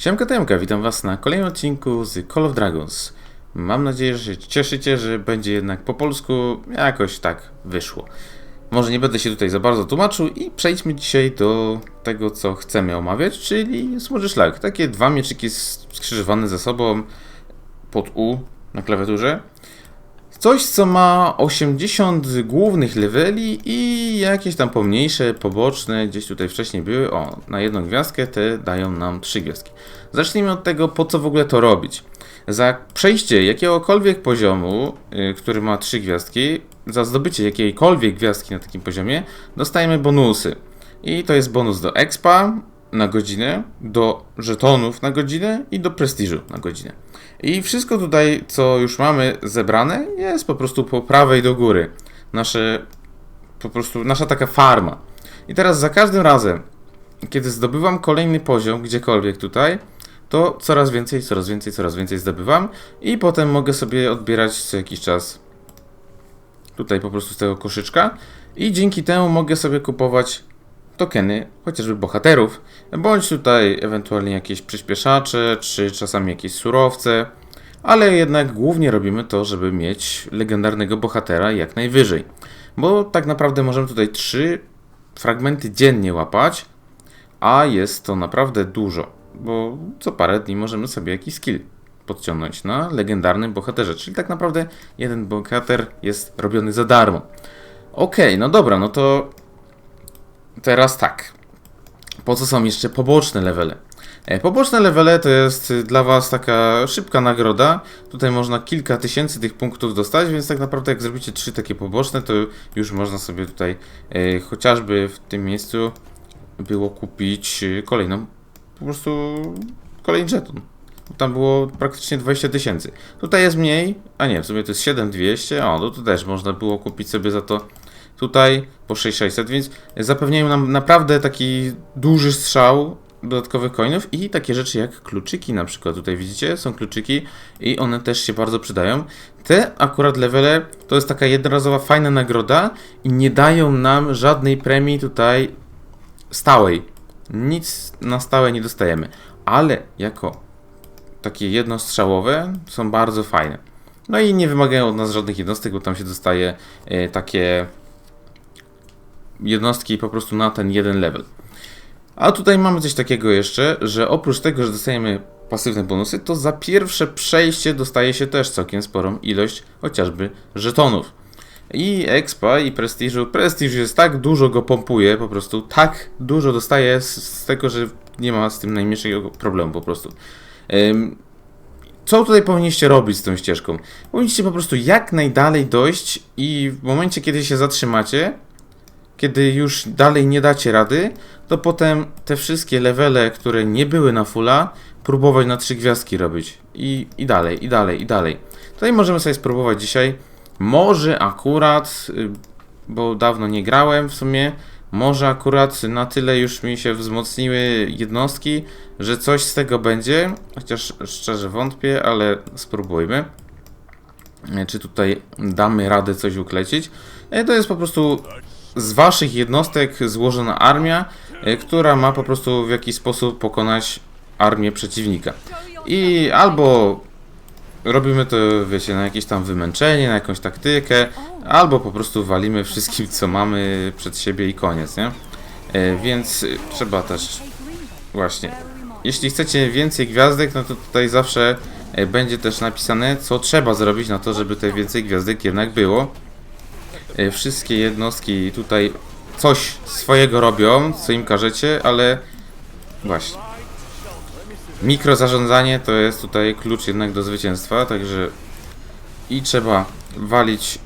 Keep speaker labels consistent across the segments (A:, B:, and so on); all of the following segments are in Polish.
A: Siemka Temka, witam was na kolejnym odcinku z Call of Dragons. Mam nadzieję, że się cieszycie, że będzie jednak po polsku jakoś tak wyszło. Może nie będę się tutaj za bardzo tłumaczył i przejdźmy dzisiaj do tego, co chcemy omawiać, czyli smuży szlak. Takie dwa mieczyki skrzyżowane ze sobą pod U na klawiaturze. Coś, co ma 80 głównych leveli i jakieś tam pomniejsze, poboczne, gdzieś tutaj wcześniej były. O, na jedną gwiazdkę te dają nam trzy gwiazdki. Zacznijmy od tego, po co w ogóle to robić. Za przejście jakiegokolwiek poziomu, y, który ma trzy gwiazdki, za zdobycie jakiejkolwiek gwiazdki na takim poziomie, dostajemy bonusy. I to jest bonus do expa na godzinę, do żetonów na godzinę i do prestiżu na godzinę. I wszystko tutaj, co już mamy zebrane, jest po prostu po prawej do góry. Nasze, po prostu nasza taka farma. I teraz za każdym razem, kiedy zdobywam kolejny poziom gdziekolwiek tutaj, to coraz więcej, coraz więcej, coraz więcej zdobywam i potem mogę sobie odbierać co jakiś czas tutaj po prostu z tego koszyczka i dzięki temu mogę sobie kupować tokeny, chociażby bohaterów, bądź tutaj ewentualnie jakieś przyspieszacze, czy czasami jakieś surowce, ale jednak głównie robimy to, żeby mieć legendarnego bohatera jak najwyżej. Bo tak naprawdę możemy tutaj trzy fragmenty dziennie łapać, a jest to naprawdę dużo, bo co parę dni możemy sobie jakiś skill podciągnąć na legendarnym bohaterze, czyli tak naprawdę jeden bohater jest robiony za darmo. Okej, no dobra, no to teraz tak. Po co są jeszcze poboczne levele? E, Poboczne levele to jest dla Was taka szybka nagroda. Tutaj można kilka tysięcy tych punktów dostać, więc tak naprawdę jak zrobicie trzy takie poboczne, to już można sobie tutaj e, chociażby w tym miejscu było kupić y, kolejną, po prostu kolejny żeton. Tam było praktycznie 20 tysięcy. Tutaj jest mniej, a nie, w sumie to jest 7200, o, no to też można było kupić sobie za to tutaj po 6600, więc zapewniają nam naprawdę taki duży strzał dodatkowych coinów i takie rzeczy jak kluczyki na przykład. Tutaj widzicie, są kluczyki i one też się bardzo przydają. Te akurat levele to jest taka jednorazowa fajna nagroda i nie dają nam żadnej premii tutaj stałej. Nic na stałe nie dostajemy, ale jako takie jednostrzałowe są bardzo fajne. No i nie wymagają od nas żadnych jednostek, bo tam się dostaje e, takie jednostki po prostu na ten jeden level. A tutaj mamy coś takiego jeszcze, że oprócz tego, że dostajemy pasywne bonusy, to za pierwsze przejście dostaje się też całkiem sporą ilość chociażby żetonów. I expa i prestiżu. Prestiż jest tak dużo go pompuje, po prostu tak dużo dostaje z, z tego, że nie ma z tym najmniejszego problemu po prostu. Ym, co tutaj powinniście robić z tą ścieżką? Powinniście po prostu jak najdalej dojść i w momencie, kiedy się zatrzymacie, kiedy już dalej nie dacie rady, to potem te wszystkie levele, które nie były na fulla, próbować na trzy gwiazdki robić. I, I dalej, i dalej, i dalej. Tutaj możemy sobie spróbować dzisiaj. Może akurat, y, bo dawno nie grałem w sumie, może akurat na tyle już mi się wzmocniły jednostki, że coś z tego będzie. Chociaż szczerze wątpię, ale spróbujmy. E, Czy tutaj damy radę coś uklecić? E, To jest po prostu z waszych jednostek złożona armia, e, która ma po prostu w jakiś sposób pokonać armię przeciwnika. I albo robimy to, wiecie, na jakieś tam wymęczenie, na jakąś taktykę, albo po prostu walimy wszystkim, co mamy przed siebie i koniec, nie? E, Więc trzeba też Właśnie. Jeśli chcecie więcej gwiazdek, no to tutaj zawsze e, będzie też napisane, co trzeba zrobić na to, żeby te więcej gwiazdek jednak było. E, Wszystkie jednostki tutaj coś swojego robią, co im każecie, ale właśnie. Mikrozarządzanie to jest tutaj klucz jednak do zwycięstwa, także i trzeba walić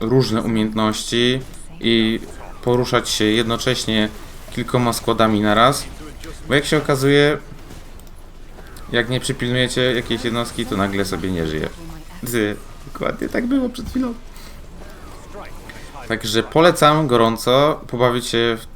A: różne umiejętności i poruszać się jednocześnie kilkoma składami na raz. Bo jak się okazuje, jak nie przypilnujecie jakiejś jednostki, to nagle sobie nie żyje. Dokładnie tak było przed chwilą. Także polecam gorąco pobawić się w,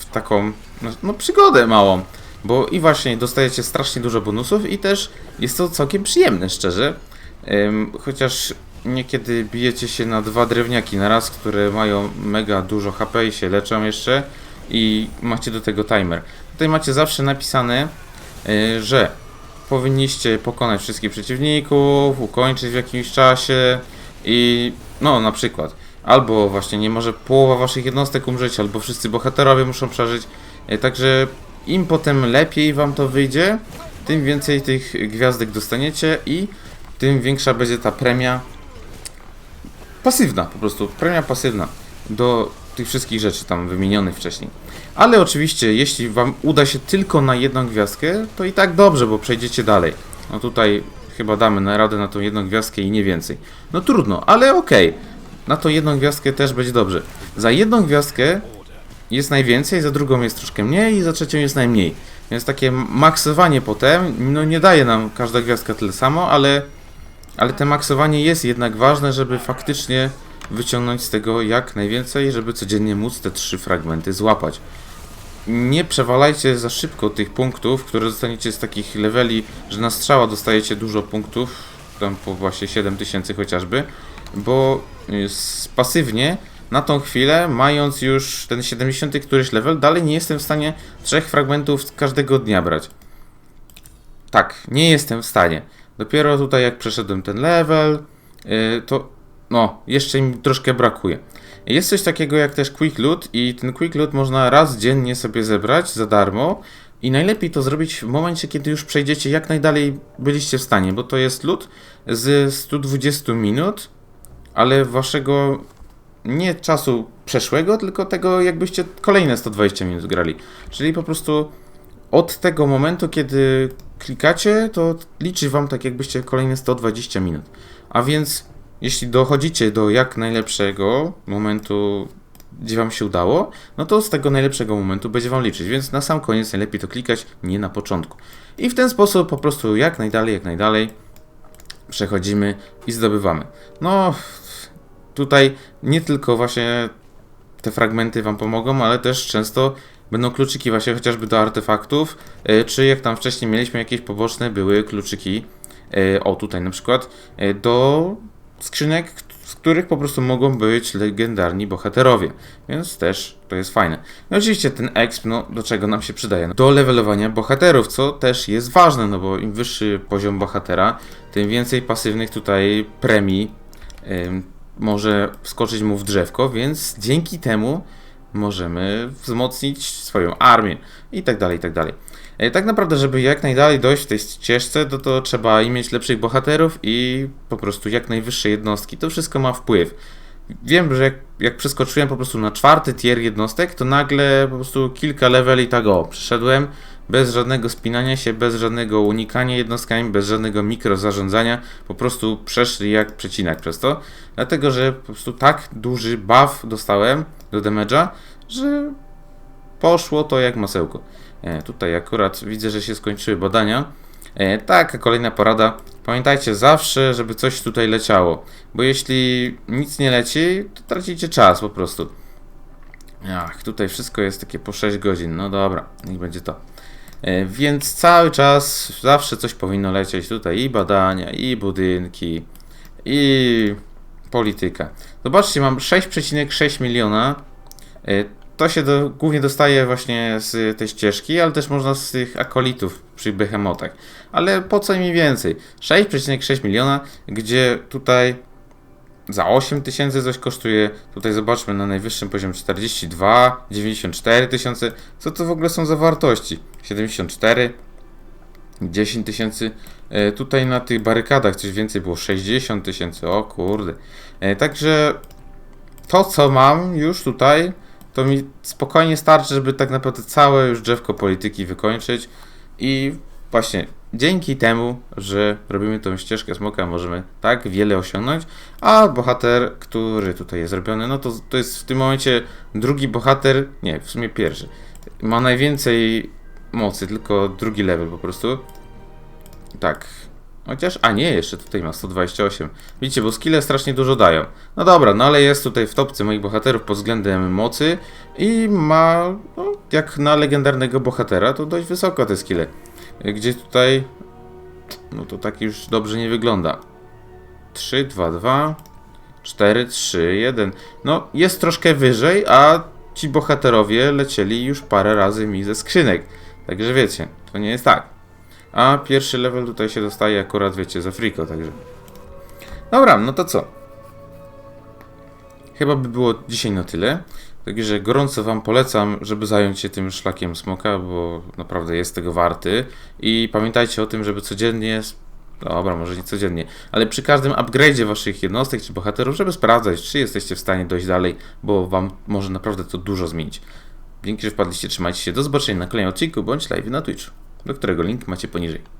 A: w taką no, no, przygodę małą. Bo i właśnie dostajecie strasznie dużo bonusów i też jest to całkiem przyjemne, szczerze. Ym, chociaż niekiedy bijecie się na dwa drewniaki na raz, które mają mega dużo HP i się leczą jeszcze i macie do tego timer. Tutaj macie zawsze napisane y, że powinniście pokonać wszystkich przeciwników, ukończyć w jakimś czasie i no na przykład albo właśnie nie może połowa waszych jednostek umrzeć, albo wszyscy bohaterowie muszą przeżyć. Y, Także im potem lepiej wam to wyjdzie, tym więcej tych gwiazdek dostaniecie i tym większa będzie ta premia pasywna, po prostu premia pasywna do tych wszystkich rzeczy tam wymienionych wcześniej. Ale oczywiście, jeśli wam uda się tylko na jedną gwiazdkę, to i tak dobrze, bo przejdziecie dalej. No tutaj chyba damy na radę na tą jedną gwiazdkę i nie więcej. No trudno, ale okej. Na tą jedną gwiazdkę też będzie dobrze. Za jedną gwiazdkę jest najwięcej, za drugą jest troszkę mniej i za trzecią jest najmniej. Więc takie maksowanie potem, no nie daje nam każda gwiazdka tyle samo, ale, ale te maksowanie jest jednak ważne, żeby faktycznie wyciągnąć z tego jak najwięcej, żeby codziennie móc te trzy fragmenty złapać. Nie przewalajcie za szybko tych punktów, które dostaniecie z takich leveli, że na strzała dostajecie dużo punktów, tam po właśnie 7000 chociażby, bo y, pasywnie na tą chwilę, mając już ten 70 któryś level, dalej nie jestem w stanie trzech fragmentów każdego dnia brać. Tak, nie jestem w stanie. Dopiero tutaj jak przeszedłem ten level, yy, to no, jeszcze mi troszkę brakuje. Jest coś takiego jak też Quick Loot i ten Quick Loot można raz dziennie sobie zebrać za darmo i najlepiej to zrobić w momencie, kiedy już przejdziecie jak najdalej byliście w stanie, bo to jest loot z 120 minut, ale waszego nie czasu przeszłego, tylko tego jakbyście kolejne 120 minut grali. Czyli po prostu od tego momentu, kiedy klikacie, to liczy wam tak jakbyście kolejne 120 minut. A więc jeśli dochodzicie do jak najlepszego momentu, gdzie wam się udało, no to z tego najlepszego momentu będzie wam liczyć, więc na sam koniec najlepiej to klikać, nie na początku. I w ten sposób po prostu jak najdalej, jak najdalej przechodzimy i zdobywamy. No, tutaj nie tylko właśnie te fragmenty wam pomogą, ale też często będą kluczyki właśnie chociażby do artefaktów, y, czy jak tam wcześniej mieliśmy jakieś poboczne, były kluczyki, y, o tutaj na przykład, y, do skrzynek, z których po prostu mogą być legendarni bohaterowie, więc też to jest fajne. No oczywiście ten exp, no do czego nam się przydaje? Do levelowania bohaterów, co też jest ważne, no bo im wyższy poziom bohatera, tym więcej pasywnych tutaj premii ym, może wskoczyć mu w drzewko, więc dzięki temu możemy wzmocnić swoją armię i tak dalej, i tak dalej. Tak naprawdę, żeby jak najdalej dojść w tej ścieżce, to, to trzeba i mieć lepszych bohaterów i po prostu jak najwyższe jednostki. To wszystko ma wpływ. Wiem, że jak, jak przeskoczyłem po prostu na czwarty tier jednostek, to nagle po prostu kilka leveli tak o, przeszedłem bez żadnego spinania się, bez żadnego unikania jednostkami, bez żadnego mikrozarządzania, po prostu przeszli jak przecinak przez to, dlatego że po prostu tak duży buff dostałem do damage'a, że poszło to jak masełko. E, tutaj akurat widzę, że się skończyły badania. E, tak, kolejna porada. Pamiętajcie zawsze, żeby coś tutaj leciało, bo jeśli nic nie leci, to tracicie czas po prostu. Ach, tutaj wszystko jest takie po 6 godzin. No dobra, niech będzie to. E, Więc cały czas zawsze coś powinno lecieć tutaj i badania, i budynki, i polityka. Zobaczcie, mam 6,6 miliona. To się do, głównie dostaje właśnie z tej ścieżki, ale też można z tych akolitów przy behemotach. Ale po co mi więcej? 6,6 miliona, gdzie tutaj za 8 tysięcy coś kosztuje. Tutaj zobaczmy na najwyższym poziomie 42, 94 tysiące. Co to w ogóle są za wartości? 74, 10 tysięcy. E, Tutaj na tych barykadach coś więcej było 60 tysięcy. O kurde. E, Także to co mam już tutaj, to mi spokojnie starczy, żeby tak naprawdę całe już drzewko polityki wykończyć. I właśnie dzięki temu, że robimy tą ścieżkę smoka, możemy tak wiele osiągnąć. A bohater, który tutaj jest zrobiony, no to, to jest w tym momencie drugi bohater, nie, w sumie pierwszy. Ma najwięcej mocy, tylko drugi level po prostu. Tak. Chociaż, a nie, jeszcze tutaj ma 128. Widzicie, bo skille strasznie dużo dają. No dobra, no ale jest tutaj w topce moich bohaterów pod względem mocy i ma, no, jak na legendarnego bohatera, to dość wysoko te skille. Gdzie tutaj, no to tak już dobrze nie wygląda. 3, 2, 2, 4, 3, 1. No, jest troszkę wyżej, a ci bohaterowie lecieli już parę razy mi ze skrzynek. Także wiecie, to nie jest tak. A pierwszy level tutaj się dostaje akurat, wiecie, za friko, także... Dobra, no to co? Chyba by było dzisiaj na tyle. Także gorąco Wam polecam, żeby zająć się tym szlakiem smoka, bo naprawdę jest tego warty. I pamiętajcie o tym, żeby codziennie, dobra, może nie codziennie, ale przy każdym upgrade'zie Waszych jednostek czy bohaterów, żeby sprawdzać, czy jesteście w stanie dojść dalej, bo Wam może naprawdę to dużo zmienić. Dzięki, że wpadliście, trzymajcie się, do zobaczenia na kolejnym odcinku bądź live na Twitch, do którego link macie poniżej.